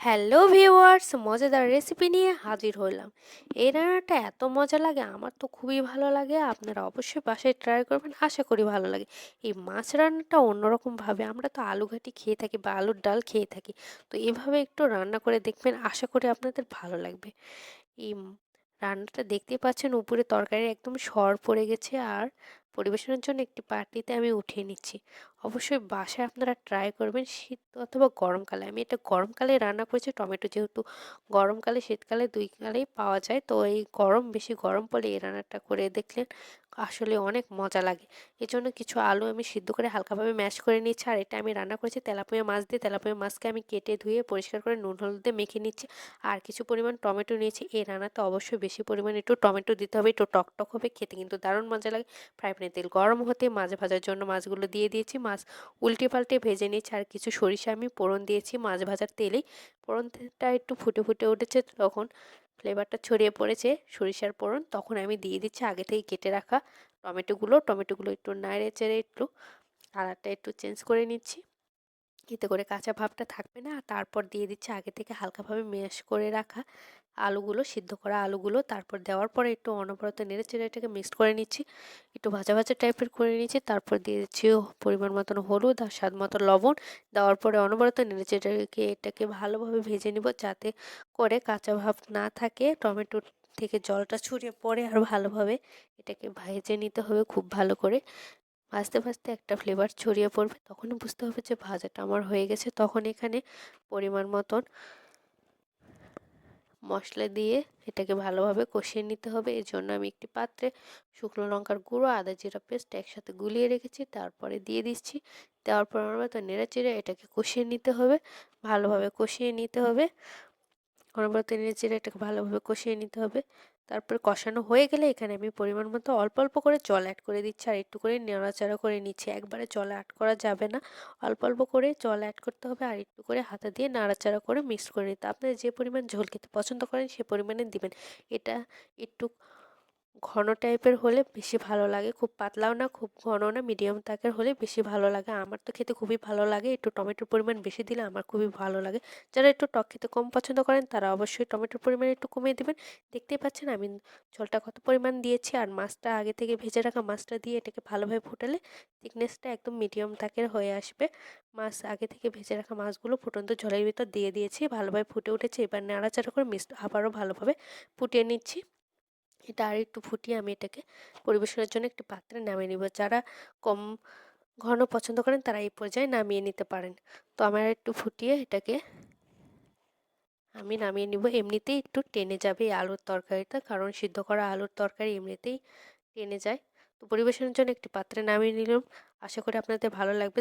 Hello viewers, মজাদার recipe নিয়ে হাজির হলাম। এই রান্নাটা এত মজা লাগে, আমার তো খুবই ভালো লাগে। আপনারা অবশ্যই বাসায় ট্রাই করবেন, আশা করি ভালো লাগে। এই মাছ রান্নাটা অন্যরকমভাবে আমরা তো আলু ঘাটি খেয়ে থাকি বা আলুর ডাল খেয়ে থাকি। তো এভাবে একটু রান্না করে দেখবেন, আশা করি আপনাদের ভালো লাগবে। এই রান্নাটা দেখতেই পাচ্ছেন, উপরে তরকারি একদম সর পড়ে গেছে আর পরিবেশনের জন্য একটি পাটিতে আমি উঠিয়ে নিচ্ছি। অবশ্যই বাসায় আপনারা ট্রাই করবেন শীত অথবা গরমকালে। আমি এটা গরমকালে রান্না করেছি, টমেটো যেহেতু গরমকালে, শীতকালে দুই কালেই পাওয়া যায়। তো এই গরম, বেশি গরম পড়লে এই রান্নাটা করে দেখলেন আসলে অনেক মজা লাগে। এই জন্য কিছু আলু আমি সিদ্ধ করে হালকাভাবে ম্যাশ করে নিচ্ছি। আর এটা আমি রান্না করেছি তেলাপিয়া মাছ দিয়ে। তেলাপিয়া মাছকে আমি কেটে ধুয়ে পরিষ্কার করে নুন, হলুদ দিয়ে মেখে নিচ্ছি। আর কিছু পরিমাণ টমেটো নিয়েছি। এই রান্নাতে অবশ্যই বেশি পরিমাণে একটু টমেটো দিতে হবে। একটু টকটক হবে, খেতে কিন্তু দারুণ মজা লাগে। ফ্রাই তেল গরম হতে মাছ ভাজার জন্য মাছগুলো দিয়ে দিয়েছি। মাছ উল্টে পাল্টে ভেজে নিয়েছি। আর কিছু সরিষা আমি পোড়ন দিয়েছি। মাছ ভাজার তেলেই পোড়নটা একটু ফুটে ফুটে উঠেছে। তখন ফ্লেভারটা ছড়িয়ে পড়েছে সরিষার পোড়ন তখন আমি দিয়ে দিচ্ছি আগে থেকে কেটে রাখা টমেটোগুলো। টমেটোগুলো একটু নাড়ে চেড়ে একটু কালারটা একটু চেঞ্জ করে নিচ্ছি। এতে করে কাঁচা ভাবটা থাকবে না। তারপর দিয়ে দিচ্ছি আগে থেকে হালকাভাবে ম্যাশ করে রাখা আলুগুলো সিদ্ধ করা আলুগুলো, তারপর দেওয়ার পরে একটু অনবরত নেড়ে চেড়ে এটাকে মিক্সড করে নিচ্ছি। একটু ভাজা ভাজা টাইপের করে নিচ্ছি তারপর দিয়ে দিচ্ছি পরিমাণ মতন হলুদ আর স্বাদ মতো লবণ। দেওয়ার পরে অনবরত নেড়ে চেড়ে এটাকে ভালোভাবে ভেজে নিব যাতে করে কাঁচা ভাব না থাকে। টমেটো থেকে জলটা ছড়িয়ে পড়ে আর ভালোভাবে এটাকে ভেজে নিতে হবে খুব ভালো করে। ভাজতে ভাজতে একটা ফ্লেভার ছড়িয়ে পড়বে, তখনই বুঝতে হবে যে ভাজাটা আমার হয়ে গেছে। তখন এখানে পরিমাণ মতন মশলা দিয়ে এটাকে ভালোভাবে কষিয়ে নিতে হবে। এর জন্য আমি একটি পাত্রে শুকনো লঙ্কার গুঁড়ো, আদা জিরা পেস্ট একসাথে গুলিয়ে রেখেছি, তারপরে দিয়ে দিচ্ছি। দেওয়ার পর আমার তো নেড়ে চেড়ে এটাকে কষিয়ে নিতে হবে। ভালোভাবে কষিয়ে নিতে হবে। অনবরত নিয়ে চেড়ে এটাকে ভালোভাবে কষিয়ে নিতে হবে। তারপরে কষানো হয়ে গেলে এখানে আমি পরিমাণ মতো অল্প অল্প করে জল অ্যাড করে দিচ্ছি আর একটু করে নেড়াচাড়া করে নিচ্ছি। একবারে জল অ্যাড করা যাবে না। অল্প অল্প করে জল অ্যাড করতে হবে আর একটু করে হাতে দিয়ে নাড়াচাড়া করে মিক্স করে নিতে আপনারা যে পরিমাণ ঝোল খেতে পছন্দ করেন সে পরিমাণে দিবেন। এটা একটু ঘন টাইপের হলে বেশি ভালো লাগে, খুব পাতলাও না, খুব ঘন না মিডিয়াম তাকের হলে বেশি ভালো লাগে। আমার তো খেতে খুবই ভালো লাগে, একটু টমেটোর পরিমাণ বেশি দিলে আমার খুবই ভালো লাগে। যারা একটু টক খেতে কম পছন্দ করেন, তারা অবশ্যই টমেটোর পরিমাণ একটু কমিয়ে দেবেন। দেখতেই পাচ্ছেন আমি ঝোলটা কত পরিমাণ দিয়েছি, আর মাছটা আগে থেকে ভেজে রাখা মাছটা দিয়ে এটাকে ভালোভাবে ফুটালে থিকনেসটা একদম মিডিয়াম তাকের হয়ে আসবে। মাছ আগে থেকে ভেজে রাখা মাছগুলো ফুটন্ত ঝোলের ভিতর দিয়ে দিয়েছি, ভালোভাবে ফুটে উঠেছে। এবার নাড়াচাড়া করে মিক্স আবারও ভালোভাবে ফুটিয়ে নিচ্ছি। এটা আর একটু ফুটিয়ে আমি এটাকে পরিবেশনের জন্য একটি পাত্রে নামিয়ে নিব। যারা কম ঘন পছন্দ করেন তারা এই পর্যায়ে নামিয়ে নিতে পারেন। তো আমার একটু ফুটিয়ে এটাকে আমি নামিয়ে নিব। এমনিতেই একটু টেনে যাবে এই আলুর তরকারিটা, কারণ সিদ্ধ করা আলুর তরকারি এমনিতেই টেনে যায়। তো পরিবেশনের জন্য একটি পাত্রে নামিয়ে নিলাম। আশা করি আপনাদের ভালো লাগবে।